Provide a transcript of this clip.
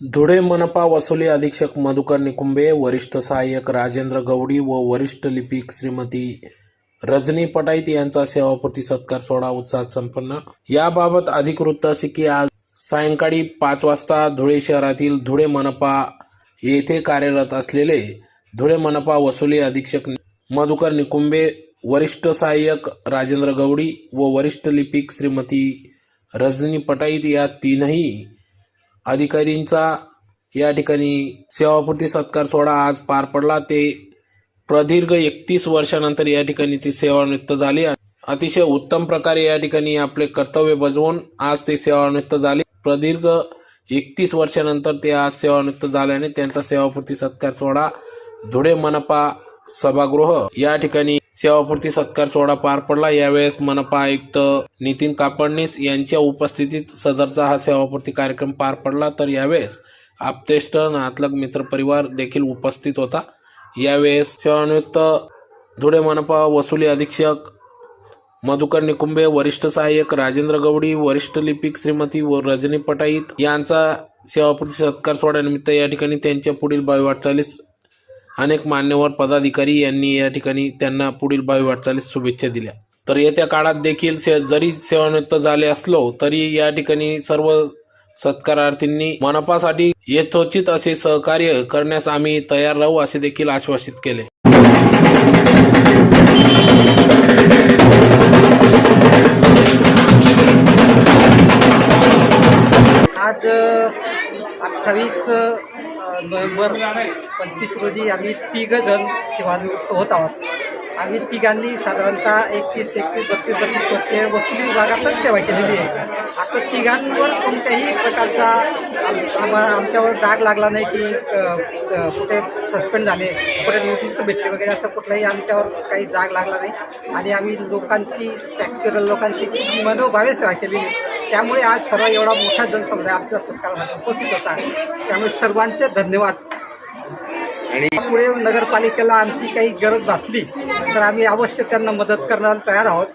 धुळे मनपा वसुली अधीक्षक मधुकर निकुंबे वरिष्ठ सहाय्यक राजेंद्र गवडी व वरिष्ठ लिपिक श्रीमती रजनी पटाईत यांचा सेवापूर्ती सत्कार सोहळा उत्साहात संपन्न. याबाबत अधिक वृत्त असे की आज सायंकाळी पाच वाजता धुळे शहरातील धुळे मनपा येथे कार्यरत असलेले धुळे मनपा वसुली अधीक्षक मधुकर निकुंबे वरिष्ठ सहाय्यक राजेंद्र गवडी व वरिष्ठ लिपिक श्रीमती रजनी पटाईत या तीनही अधिकारींचा या ठिकाणी सेवापूर्ती सत्कार सोहळा आज पार पडला. ते प्रदीर्घ एकतीस वर्षानंतर या ठिकाणी ती सेवानिवृत्त झाली. अतिशय उत्तम प्रकारे या ठिकाणी आपले कर्तव्य बजवून आज ते सेवानिवृत्त झाले. प्रदीर्घ एकतीस वर्षानंतर ते आज सेवानिवृत्त झाल्याने त्यांचा सेवापूर्ती सत्कार सोहळा धुळे मनपा सभागृह या ठिकाणी सेवापूर्ती सत्कार सोहळा पार पडला. यावेळेस मनपा आयुक्त नितीन कापडणीस यांच्या उपस्थितीत सदरचा हा सेवापूर्ती कार्यक्रम पार पडला. तर यावेळेस आपतेष्ट नातलग मित्र परिवार देखील उपस्थित होता. यावेळेस सेवानिवृत्त धुळे मनपा वसुली अधीक्षक मधुकर निकुंबे वरिष्ठ सहाय्यक राजेंद्र गवडी वरिष्ठ लिपिक श्रीमती व रजनी पटाईत यांचा सेवापूर्ती सत्कार सोहळ्यानिमित्त या ठिकाणी त्यांच्या पुढील भावी अनेक मान्यवर पदाधिकारी यांनी या ठिकाणी त्यांना पुढील भावी वाटचालीस शुभेच्छा दिल्या. तर येत्या काळात देखील से जरी सेवानिवृत्त झाले असलो तरी या ठिकाणी सर्व सत्कारार्थींनी मनपासाठी यथोचित असे सहकार्य करण्यास आम्ही तयार राहू असे देखील आश्वासित केले. आज अठ्ठावीस नोव्हेंबर पंचवीस रोजी आम्ही तिघजण सेवानिवृत्त होत आहोत. आम्ही तिघांनी साधारणतः एकतीस एकतीस बत्तीस बत्तीस वर्षे वसुली विभागातच सेवा केलेली आहे. असं तिघांवर कोणत्याही प्रकारचा आम- आम्हा आमच्यावर डाग लागला नाही की स- कुठे सस्पेंड झाले कुठे नोटीस भेटली वगैरे असं कुठलाही आमच्यावर काही डाग लागला नाही. आणि आम्ही लोकांची टॅक्सपेअर लोकांची मनोभावे सेवा केलेली आहे. त्यामुळे आज सर्व एवढा मोठा जनसमुदाय आमच्या सरकारसाठी उपस्थित होता. त्यामुळे सर्वांचे धन्यवाद. आणि पुढे नगरपालिकेला आमची काही गरज भासली तर आम्ही अवश्य त्यांना मदत करण्याला तयार आहोत.